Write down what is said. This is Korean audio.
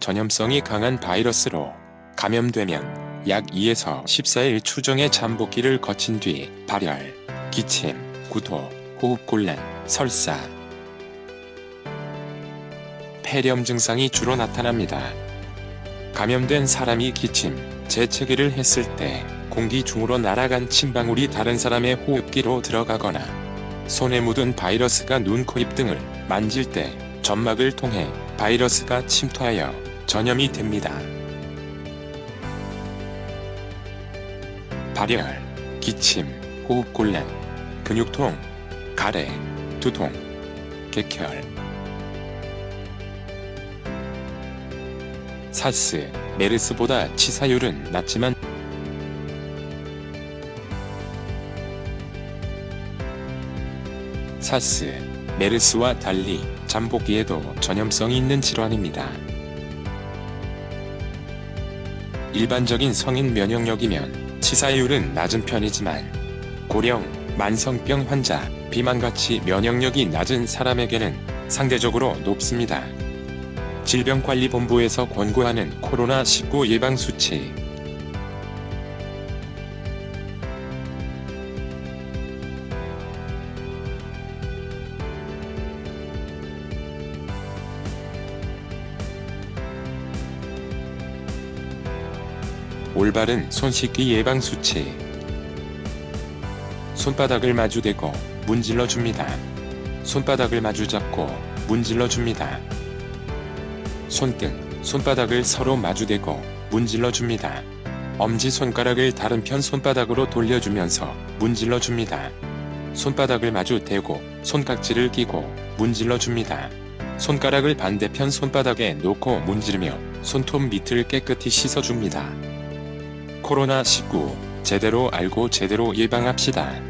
전염성이 강한 바이러스로 감염되면 약 2에서 14일 추정의 잠복기를 거친 뒤 발열, 기침, 구토, 호흡곤란, 설사, 폐렴 증상이 주로 나타납니다. 감염된 사람이 기침, 재채기를 했을 때 공기 중으로 날아간 침방울이 다른 사람의 호흡기로 들어가거나 손에 묻은 바이러스가 눈, 코, 입 등을 만질 때 점막을 통해 바이러스가 침투하여 전염이 됩니다. 발열, 기침, 호흡곤란, 근육통, 가래, 두통, 객혈, 사스, 메르스보다 치사율은 낮지만 사스, 메르스와 달리 잠복기에도 전염성이 있는 질환입니다. 일반적인 성인 면역력이면 치사율은 낮은 편이지만 고령, 만성병 환자, 비만같이 면역력이 낮은 사람에게는 상대적으로 높습니다. 질병관리본부에서 권고하는 코로나19 예방 수치 올바른 손 씻기 예방 수치 손바닥을 마주 대고 문질러 줍니다. 손바닥을 마주 잡고 문질러 줍니다. 손등, 손바닥을 서로 마주 대고 문질러 줍니다. 엄지 손가락을 다른 편 손바닥으로 돌려주면서 문질러 줍니다. 손바닥을 마주 대고 손깍지를 끼고 문질러 줍니다. 손가락을 반대편 손바닥에 놓고 문지르며 손톱 밑을 깨끗이 씻어줍니다. 코로나19 제대로 알고 제대로 예방합시다.